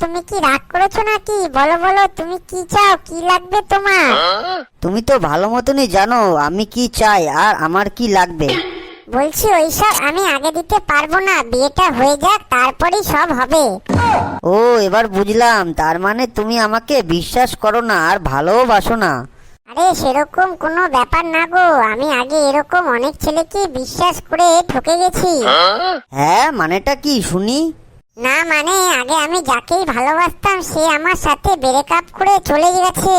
তুমি কি রাগ করেছ নাকি? বলো বলো তুমি কি চাও? কি লাগবে তোমার? তুমি তো ভালো মতনই জানো আমি কি চাই আর আমার কি লাগবে। বলছি ওইসব আমি আগে দিতে পারব না। বিয়েটা হয়ে যাক তারপরেই সব হবে। ও এবার বুঝলাম। তার মানে তুমি আমাকে বিশ্বাস করো না আর ভালোবাসো না। আরে সেরকম কোনো ব্যাপার না গো। আমি আগে এরকম অনেক ছেলেকে বিশ্বাস করে ঠকে গেছি। হ্যাঁ মানেটা কি শুনি? না মানে আগে আমি যাকেই ভালোবাসতাম সে আমার সাথে ব্রেক আপ করে চলে গেছে।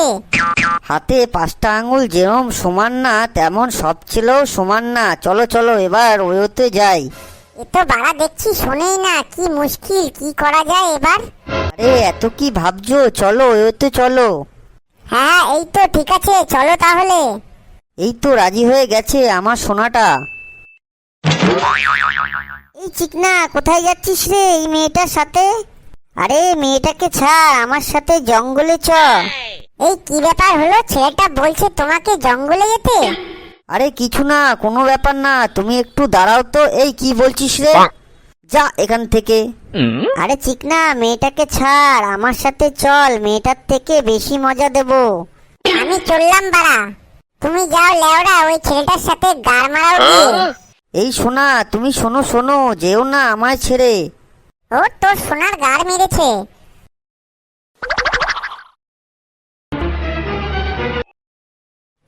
হাতে পাঁচটা আঙুল যেরম সমান না তেমন সব ছেলেও সমান না। চলো চলো এবার ওয়োতে যাই। এ তো বাড়া দেখছি শোনেই না কি মুশকিল কি করা যায় এবার? আরে এত কি ভাবছ? চলো ওয়োতে চলো। হ্যাঁ এই তো ঠিক আছে চলো তাহলে। এই তো রাজি হয়ে গেছে আমার সোনাটা এই চিকনা কোথায় যাচ্ছিস রে? এই মেয়েটার সাথে? আরে মেয়েটাকে ছাড় আমার সাথে জঙ্গলে চ। এই কি ব্যাপার হলো? ছেলেটা বলছে তোমাকে জঙ্গলে যেতে? আরে কিছু না কোনো ব্যাপার না তুমি একটু দাঁড়াও তো। এই কি বলছিস রে? যা এখান থেকে। আরে চিকনা মেয়েটাকে ছাড় আমার সাথে চল মেয়েটার থেকে বেশি মজা দেব। আমি চললাম বাড়া। তুমি যাও লেওড়া ওই ছেলেটার সাথে গার মারাও এই শোনা তুমি শোনো শোনো যেও না আমায় ছেড়ে। ও তোর সোনার গার মেরেছে।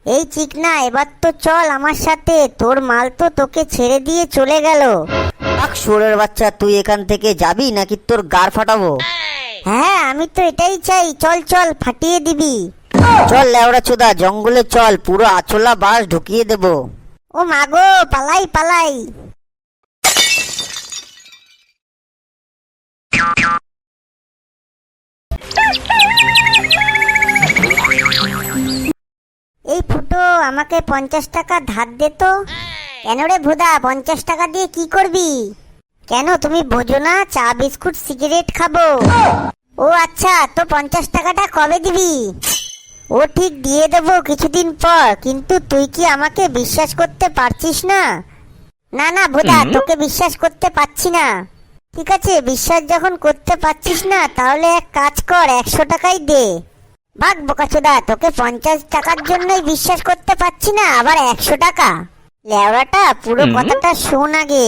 এই চিকনা এবার তো চল আমার সাথে তোর মাল তো তোকে ছেড়ে দিয়ে চলে গেল। আক সোরের বাচ্চা তুই এখান থেকে যাবি নাকি তোর গার ফাটাবো? হ্যাঁ আমি তো এটাই চাই চল চল ফাটিয়ে দিবি। চল লেওড়া চোদা জঙ্গলে চল পুরো আচলা বাস ঢুকিয়ে দেবো। ও মাগো পালাই পালাই। এই ফুটো, আমাকে পঞ্চাশ টাকা ধার দে কেন রে ভুদা, পঞ্চাশ টাকা দিয়ে কি করবি? কেন, তুমি বোঝো না, চা, বিস্কুট, সিগারেট খাব। ও আচ্ছা তো পঞ্চাশ টাকাটা কবে দিবি? ও ঠিক দিয়ে দেবো কিছুদিন পর কিন্তু তুই কি আমাকে বিশ্বাস করতে পারছিস না? না না ভোদা তোকে বিশ্বাস করতে পারছি না। ঠিক আছে বিশ্বাস যখন করতে পারছিস না তাহলে এক কাজ কর একশো টাকাই দে। বাঘ বোকাচোদা তোকে পঞ্চাশ টাকার জন্যই বিশ্বাস করতে পারছি না আবার একশো টাকা। লেওড়াটা পুরো কথাটা শোন আগে।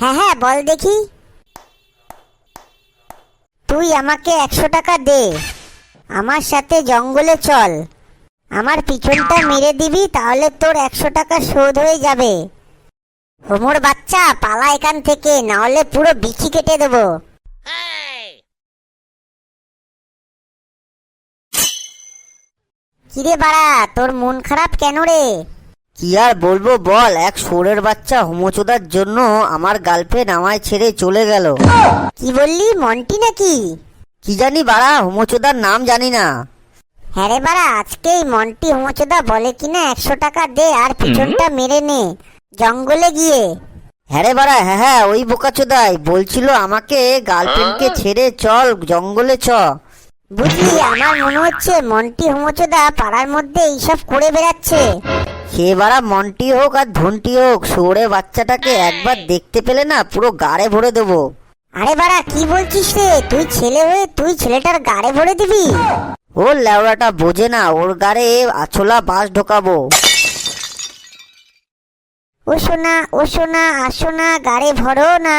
হ্যাঁ হ্যাঁ বল দেখি। তুই আমাকে একশো টাকা দে। আমার সাথে জঙ্গলে চল। আমার পিছনটা মেরে দিবি তাহলে তোর একশো টাকা শোধ হয়ে যাবে। হোমর বাচ্চা পালা এখান থেকে নাহলে পুরো বিচি কেটে দেবো। কিরে বাড়া তোর মন খারাপ কেন রে? কি আর বলব বল এক সোরের বাচ্চা হোমচোদার জন্য আমার গার্লফ্রেন্ড আমায় ছেড়ে চলে গেল। কি বললি মন্টি নাকি? কি জানি বাড়া হোমচোদার নাম জানি না। হ্যাঁ রে বাড়া আজকেই মন্টি হোমচোদা বলে কিনা একশো টাকা দে আর পিছনটা মেরে নে জঙ্গলে গিয়ে। হ্যাঁ রে বাড়া হ্যাঁ হ্যাঁ ওই বোকাচোদাই বলছিল আমাকে গার্লফ্রেন্ডকে ছেড়ে চল জঙ্গলে চ। বুঝলি আমার মনে হচ্ছে মন্টি হোমচোদা পাড়ার মধ্যে এইসব করে বেড়াচ্ছে। সে বাড়া মন্টি হোক আর ধনটি হোক সৌরে বাচ্চাটাকে একবার দেখতে পেলে না পুরো গাড়ে ভরে দেবো। আরে বাড়া কি বলছিস রে? তুই ছেলে হয়ে তুই ছেলেটার গাড়ে ভরে দিবি? ও লেওড়াটা বোঝে না ওর গাড়ে আছলা বাস ঢোকাবো। ও সোনা ও সোনা আসো না গাড়ে ভরো না।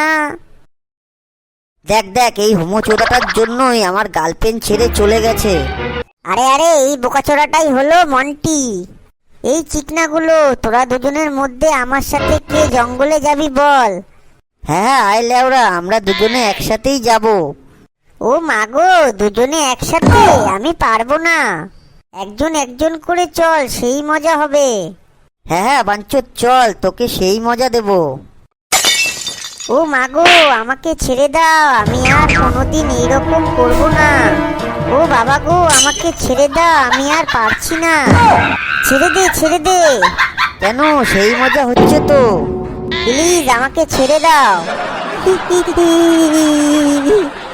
দেখ দেখ এই হোমচোদাটার জন্যই আমার গার্লফ্রেন্ড ছেড়ে চলে গেছে। আরে আরে এই বোকাচোরাটাই হলো মন্টি। এই চিকনাগুলো তোরা দুজনের মধ্যে আমার সাথে কে জঙ্গলে যাবি বল? হ্যাঁ আয় লেওড়া, আমরা দুজনে একসাথেই যাব। ও মাগো দুজনে একসাথে? আমি পারব না। একজন একজন করে চল, সেই মজা হবে। হ্যাঁ হ্যাঁ চল, তোকে সেই মজা দেব। ও মাগো আমাকে ছেড়ে দাও, আমি আর কোনোদিন এইরকম করব না। ও বাবা গো, আমাকে ছেড়ে দাও, আমি আর পারছি না। ছেড়ে দে ছেড়ে দে। কেন, সেই মজা হচ্ছে তো। প্লিজ আমাকে ছেড়ে দাও।